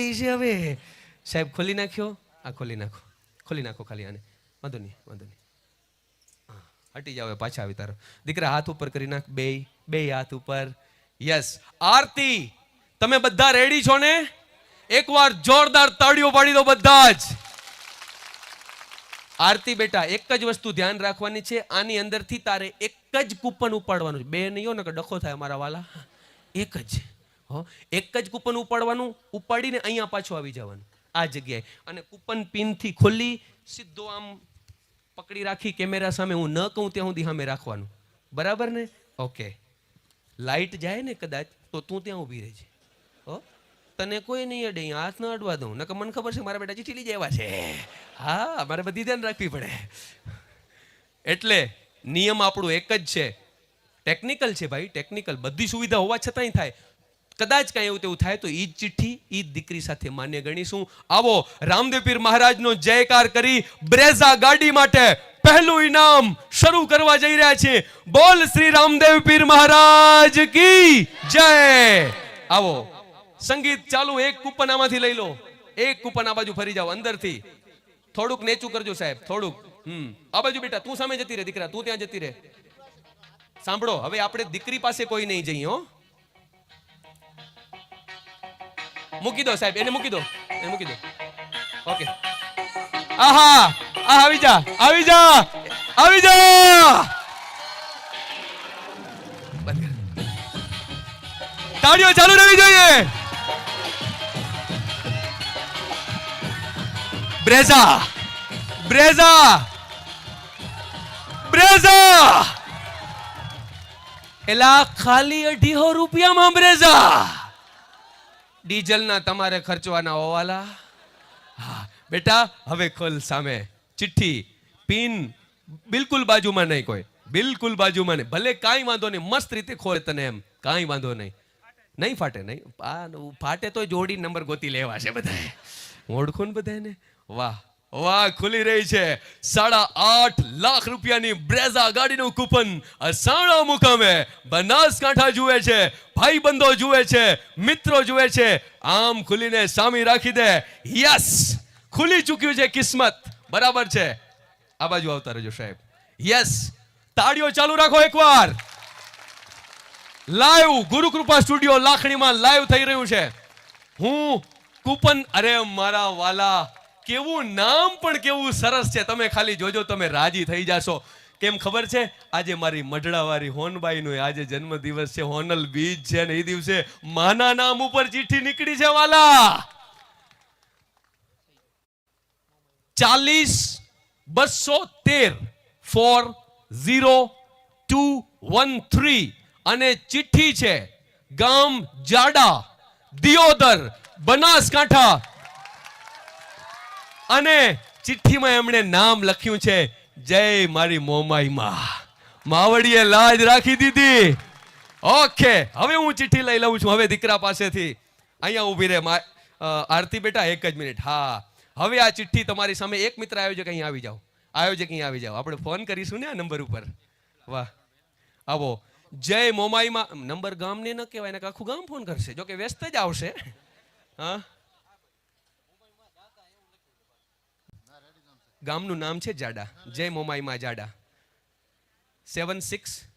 છે હવે. સાહેબ, ખોલી નાખ્યો? આ ખોલી નાખો. ખોલી નાખો ખાલી આને. વાંધો નહીં વાંધો નહીં. હટી જાવ પાછા આવી તારો. દીકરા હાથ ઉપર કરી નાખ. બે બે હાથ ઉપર. યસ આરતી, તમે બધા રેડી છો ને? એકવાર જોરદાર તાળીઓ પાડી દો બધા જ. આરતી બેટા, એક જ વસ્તુ ધ્યાન રાખવાની છે. આની અંદરથી તારે એક જ કૂપન ઉપાડવાનું છે. બે નહીં ને કે ડખો થાય મારા વાલા. એક જ. એક જ કૂપન ઉપાડવાનું, ઉપાડીને અહીંયા પાછું આવી જવાનું, આ જગ્યાએ. અને કૂપન પિનથી ખોલી, સીધો આમ પકડી રાખી કેમેરા સામે. હું ન કહું ત્યાં સુધી સામે રાખવાનું. બરાબર ને? ઓકે. લાઈટ જાય ને કદાચ, તો તું ત્યાં ઊભી રહેજે. હો? તને કોઈ નહીં અડે હાથ ન અડવા દઉં. નકર મને ખબર છે, મારા બેટા ચીઠી લઈ જાય છે. હા મારે બધી ધ્યાન રાખવી પડે. એટલે નિયમ આપણું એક જ છે. ટેકનિકલ છે ભાઈ ટેકનિકલ બધી સુવિધા હોવા છતાંય થાય. કદાચ કાંઈ એવું તેવું થાય તો એ ચિઠ્ઠી જ દીકરી સાથે માન્ય ગણીશું. આવો રામદેવ પીર મહારાજનો જયકાર કરી બ્રેઝા ગાડી માટે પહેલું ઇનામ શરૂ કરવા જઈ રહ્યા છે. બોલ શ્રી રામદેવ પીર મહારાજ કી જય! આવો, સંગીત ચાલુ, એક કૂપન આમાંથી લઈ લો. એક કૂપન આ બાજુ ફરી જાઓ, અંદરથી. થોડુંક નેચું કરજો સાહેબ, થોડુંક. હમ, આ બાજુ બેટા, તું સામે જતી રહે, દીકરા, તું ત્યાં જતી રહે. સાંભળો, હવે આપણે દીકરી પાસે કોઈ નહીં જઈએ હો. મૂકી દો સાહેબ, એને મૂકી દો, એને મૂકી દો. ઓકે. આહા, આ આવી જા આવી જા આવી જા! તાળીઓ ચાલુ રહેવી જોઈએ. Brezza Brezza Brezza! એલા ખાલી અઢીસો રૂપિયામાં બ્રેઝા. ડીઝલના તમારે ખર્ચવાના હોવાલા? હા, બેટા, હવે ખોલ સામે. ચિઠ્ઠી, પિન બિલકુલ બાજુમાં નહીં કોઈ. બિલકુલ બાજુમાં નહીં. ભલે કાંઈ વાંધો નહીં, મસ્ત રીતે ખોલે તને એમ. કાંઈ વાંધો નહીં. નહીં ફાટે, નહીં. આ, ફાટે તો જોડી નંબર ગોતી લેવા છે બધાએ. હું ઓળખું ને બધાને વાહ. વાહ, ખુલી રહી છે. સાડા આઠ લાખ રૂપિયાની બ્રેઝા ગાડીનું કૂપન અસાણા મુકામે બનાસકાંઠા જુએ છે, ભાઈબંધો જુએ છે, મિત્રો જુએ છે. આમ ખુલીને સામી રાખી દે. યસ, ખુલી ચૂક્યું છે કિસ્મત. બરાબર છે. આ બાજુ આવતા રહેજો સાહેબ. યસ, તાળીઓ ચાલુ રાખો એકવાર. લાઈવ ગુરુકૃપા સ્ટુડિયો લાખણીમાં લાઈવ થઈ રહ્યું છે. હું કૂપન, અરે મારા વાલા કેવું નામ પણ કેવું સરસ છે. તમે ખાલી જોજો, તમે રાજી થઈ જાશો. કેમ ખબર છે? આજે મારી મઢડાવાળી હોનબાઈનો આજે જન્મદિવસ છે. હોનલ બીજ છે ને એ દિવસે માના નામ ઉપર ચિઠ્ઠી નીકળી છે, વાલા. ચાલીસ બસો તેર four zero two one three અને ચિઠ્ઠી છે ગામ જાડા દિયોદર બનાસકાંઠા અને ચિઠ્ઠીમાં એમણે નામ લખ્યું છે, જય મારી મોમાઈમાં માવડીએ લાજ રાખી દીધી. ઓકે, હવે હું ચિઠ્ઠી લઈ લઉં છું. હવે દીકરા પાસેથી અહીંયા ઊભી રહે. આરતી બેટા, એક જ મિનિટ. હા. હવે આ ચિઠ્ઠી તમારી સામે એક મિત્ર આયોજક અહીં આવી જાઓ. આયોજક અહીં આવી જાઓ. આપણે ફોન કરીશું ને આ નંબર ઉપર. વાહ. આવો. જય મોમાઈમાં નંબર ગામને ન કહેવાય ને આખું ગામ ફોન કરશે. જોકે વ્યસ્ત જ આવશે. હા. ગામનું નામ છે જાડા. જય મોમાઈમાં જાડા. Seven six